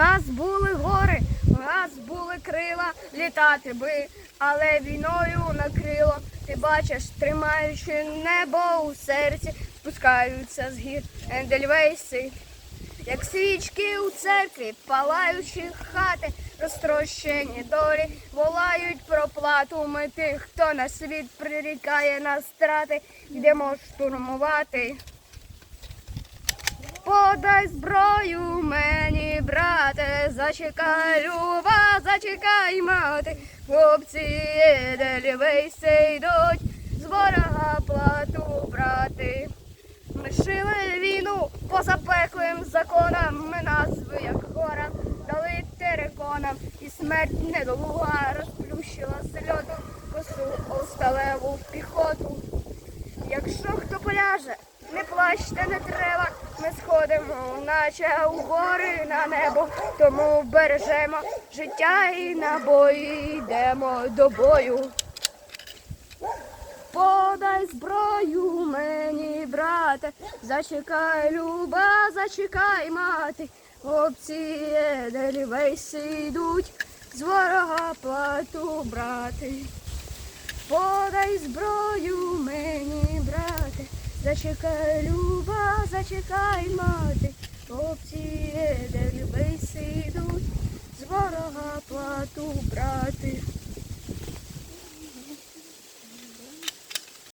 нас були гори, у нас були крила, літати би, але війною накрило. Ти бачиш, тримаючи небо у серці, спускаються з гір Ендельвейси. Як свічки у церкві, палаючі хати, розтрощені долі, волають про плату ми тих, хто на світ прирікає на страти, йдемо штурмувати. Подай зброю мені, брате, зачекай, люба, зачекай, мати, хлопці Єдельвейси йдуть, з ворога плату брати. Ми шили війну по запеклим законам, ми назви, як гора, дали тереконам, і смерть недолуга розплющила зльоту косу осталеву піхоту. Якщо хто поляже, не плачте, не треба, ми сходимо, наче у гори на небо, тому бережемо життя і набої, йдемо до бою. Подай зброю мені, брате, зачекай, люба, зачекай, мати, хлопці Єдельвейси йдуть, з ворога плату брати. Подай зброю мені, брате, зачекай, люба, чекай, мати, хлопці де любий сидуть, з ворога плату брати.